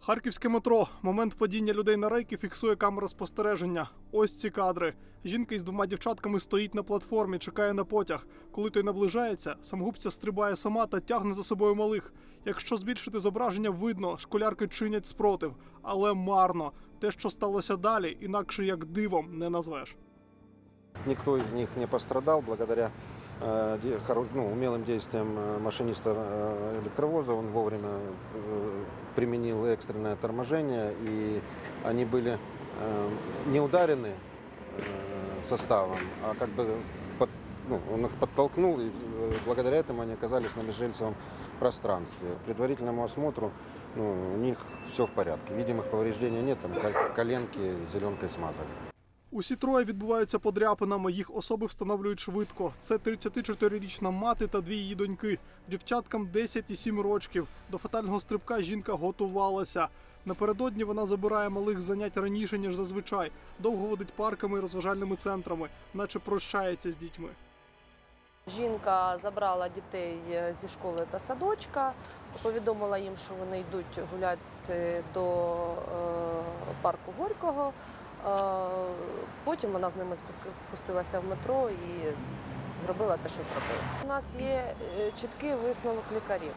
Харківське метро. Момент падіння людей на рейки фіксує камера спостереження. Ось ці кадри. Жінка із двома дівчатками стоїть на платформі, чекає на потяг. Коли той наближається, самогубця стрибає сама та тягне за собою малих. Якщо збільшити зображення, видно, школярки чинять спротив, але марно. Те, що сталося далі, інакше як дивом не назвеш. Никто из них не пострадал благодаря ну, умелым действиям э, машиниста э, электровоза. Он вовремя э, применил экстренное торможение, и они были э, не ударены э, составом, а как бы под- ну, он их подтолкнул, и э, благодаря этому они оказались на межрельсовом пространстве. Предварительному осмотру ну, у них все в порядке. Видимых повреждений нет, там ко- коленки зеленкой смазали. Усі троє відбуваються подряпинами. Їх особи встановлюють швидко. Це 34-річна мати та дві її доньки. Дівчаткам 10 і 7 рочків. До фатального стрибка жінка готувалася. Напередодні вона забирає малих занять раніше ніж зазвичай. Довго водить парками і розважальними центрами, наче прощається з дітьми. Жінка забрала дітей е, зі школи та садочка, повідомила їм, що вони йдуть гуляти до е, парку Горького. Потім вона з ними спустилася в метро і зробила те, що зробила. У нас є е, чіткий висновок лікарів,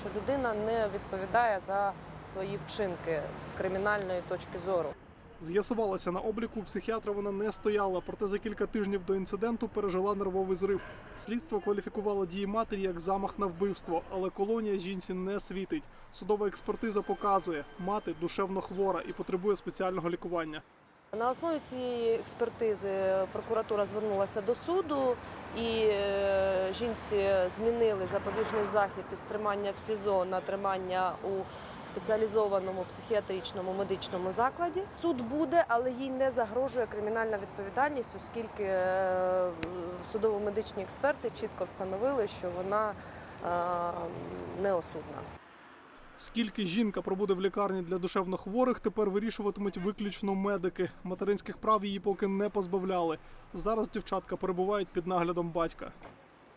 що людина не відповідає за свої вчинки з кримінальної точки зору. З'ясувалося, на обліку психіатра вона не стояла, проте за кілька тижнів до інциденту пережила нервовий зрив. Слідство кваліфікувало дії матері як замах на вбивство, але колонія жінці не світить. Судова експертиза показує, мати душевно хвора і потребує спеціального лікування. На основі цієї експертизи прокуратура звернулася до суду і е, жінці змінили запобіжний захід із тримання в СІЗО на тримання у спеціалізованому психіатричному медичному закладі. Суд буде, але їй не загрожує кримінальна відповідальність, оскільки е, судово-медичні експерти чітко встановили, що вона е, неосудна. Скільки жінка пробуде в лікарні для душевнохворих, тепер вирішуватимуть виключно медики. Материнських прав її поки не позбавляли. Зараз дівчатка перебувають під наглядом батька.